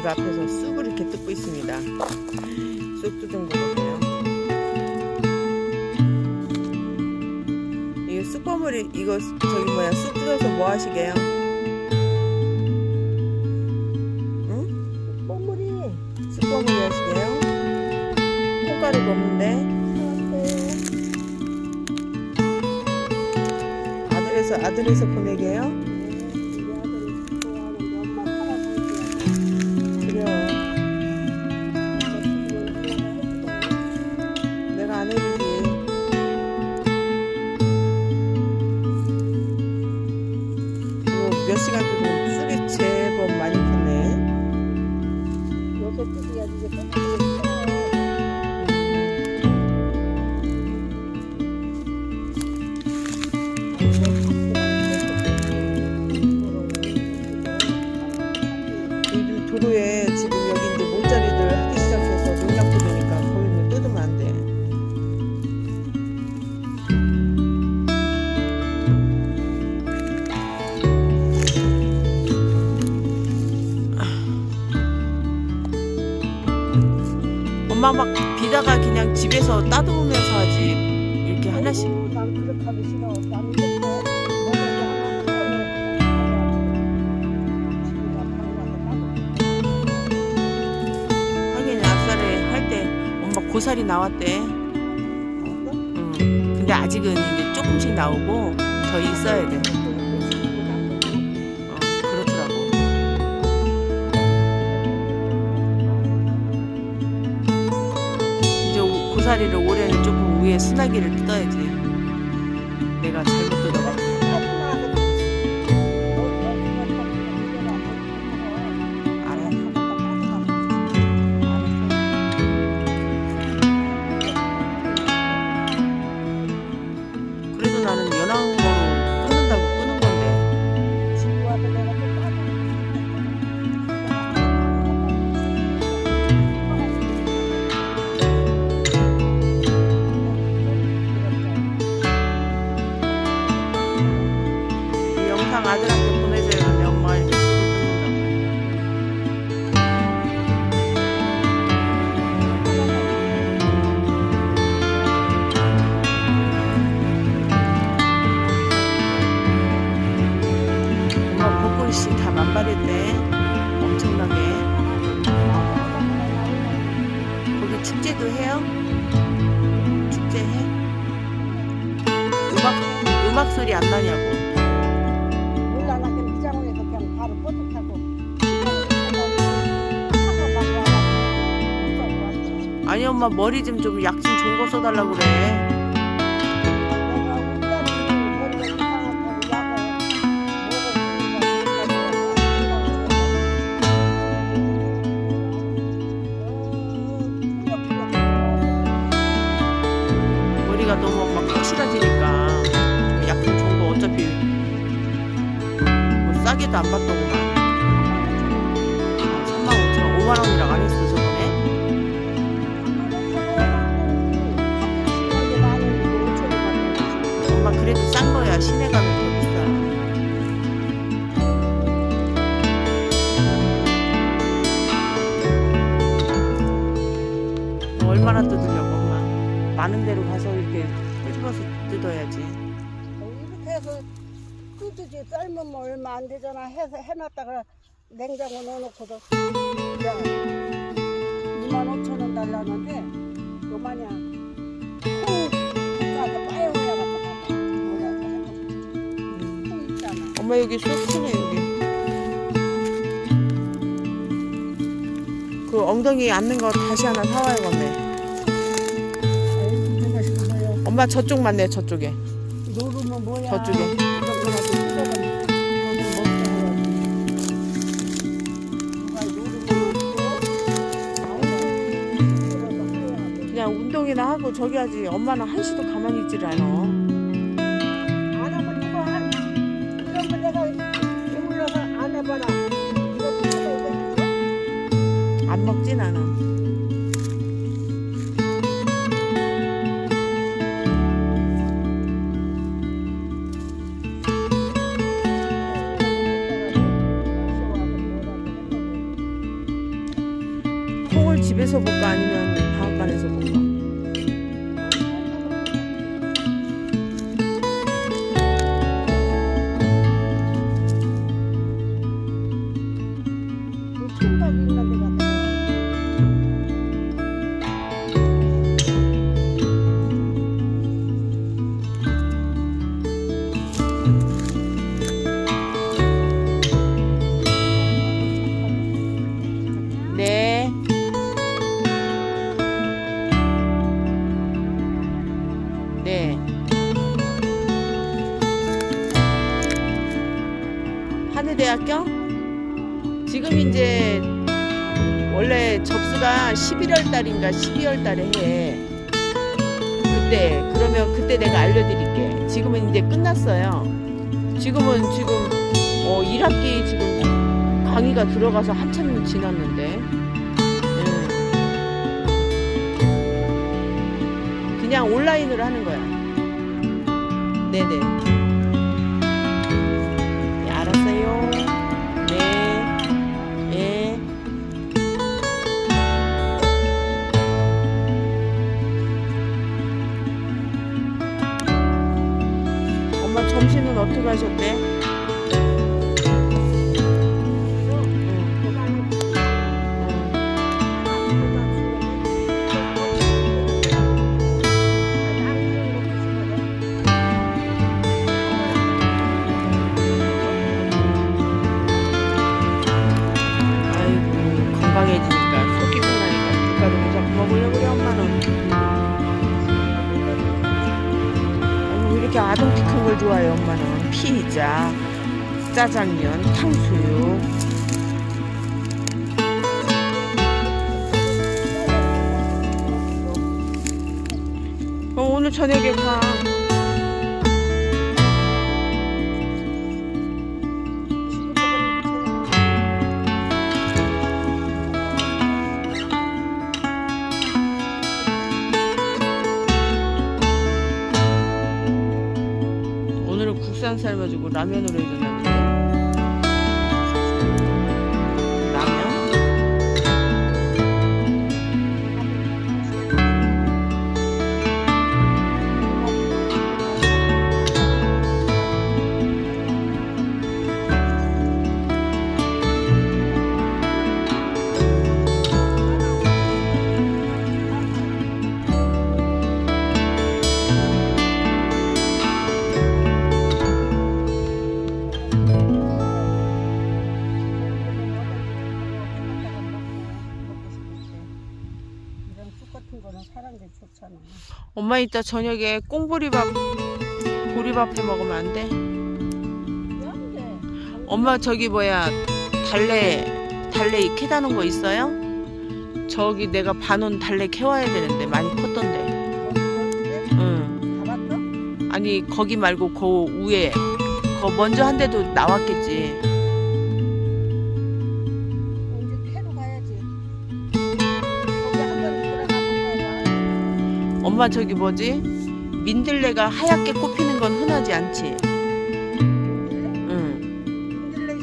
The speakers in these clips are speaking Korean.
집 앞에서 쑥을 이렇게 뜯고 있습니다. 쑥 뜯은 거 보세요. 이거 쑥버무리 이거 저기 뭐야 쑥 뜯어서 뭐 하시게요? 응? 뽕물이 쑥버무리 하시게요? 콩가루가 없는데 아들에서 아들에서 보내게요? 시간 동안 쑥이 제법 많이 컸네. 요새 뜻이야 이제 도로에 지금 막 비다가 그냥 집에서 따듬으면서 하지 이렇게 하나씩 하긴 앞살에 할때 엄마 고사리 나왔대. 응. 근데 아직은 이제 조금씩 나오고 더 있어야 돼. 오- 고사리를 올해는 조금 위에 순하기를 뜯어야지. 음악, 음악 소리 안 나냐고. 아니 엄마 머리 좀 좀 약 좀 좋은 거 써달라고 그래. 안 받더구만. 3만 5천 원, 5만 원이라고 안 했어 저번에. 엄마 그래도 싼 거야 시내 가면 더 비싸. 너 얼마나 뜯으려고 엄마? 많은 데로 가서 이렇게 끄집어서 뜯어야지. 삶으면 얼마 안 되잖아 해서 해놨다가 냉장고 넣어놓고도 야 2만 5천 원 달라는데 요만이야 콩 갖다 뭐야 콩 있잖아 엄마 여기 쑥 크네 여기. 그 엉덩이 앉는 거 다시 하나 사와야겠네. 아이 내가 싶어요 엄마 저쪽 맞네 저쪽에. 뭐야 저쪽에. 이거라도 운동이나 하고 저기 하지. 엄마는 한시도 가만히 있질 않아. 달인가 12월 달에 해. 그때 그러면 그때 내가 알려드릴게. 지금은 이제 끝났어요. 지금은 지금 어 1학기 지금 강의가 들어가서 한참 지났는데. 음. 그냥 온라인으로 하는 거야. 네네. 네, 알았어요. 짜장면 탕수육. 어, 오늘 저녁에 가 국산 삶아주고 라면으로 해줬나 좋잖아. 엄마 이따 저녁에 꽁보리밥 보리밥 해 먹으면 안 돼? 엄마 저기 뭐야 달래 달래 캐다는 거 있어요? 저기 내가 반원 달래 캐와야 되는데 많이 컸던데. 응. 가봤어? 아니 거기 말고 그 위에 거 먼저 한 데도 나왔겠지. 엄마 저기 뭐지? 민들레가 하얗게 꼽히는 건 흔하지 않지. 응. 민들레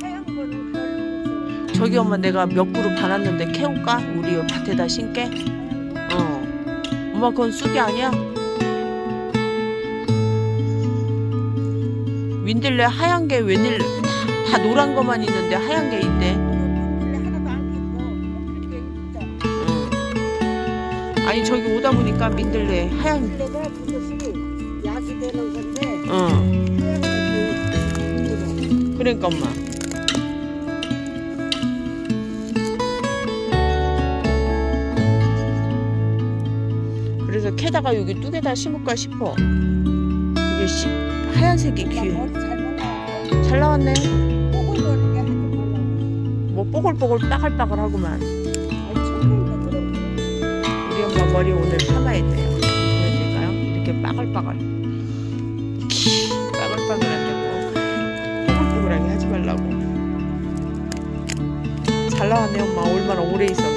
하얀 거는 별로. 저기 엄마 내가 몇 그루 받았는데 캐올까? 우리 밭에다 심게? 어. 엄마 그건 쑥이 아니야? 민들레 하얀 게 웬일 다, 다 노란 것만 있는데 하얀 게 있대. 아니 저기 오다 보니까 민들레 하얀. 민들레가 그것이 약이 되는 건데 이쁘다. 그러니까 엄마. 그래서 캐다가 여기 뚝에다 심을까 싶어. 그게 시, 하얀색이 나왔어. 잘 나왔네. 뽀글거리게 하지 말라고. 뭐 뽀글뽀글 빠글빠글하구만. 머리 오늘 파마해야 돼요. 보여드릴까요? 이렇게 빠글빠글. 키, 빠글빠글한다고. 뽀글뽀글하게 하지 말라고. 잘 나왔네 엄마. 얼마나 오래 있었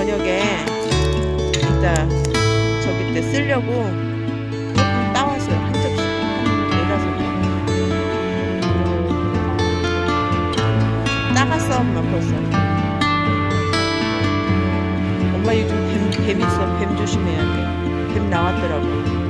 저녁에 이따 저기 때 쓰려고 조금 따왔어요. 한 접시. 한 네다섯 개. 따갔어, 엄마 벌써. 엄마 요즘 뱀, 뱀 있어. 뱀 조심해야 돼. 뱀 나왔더라고.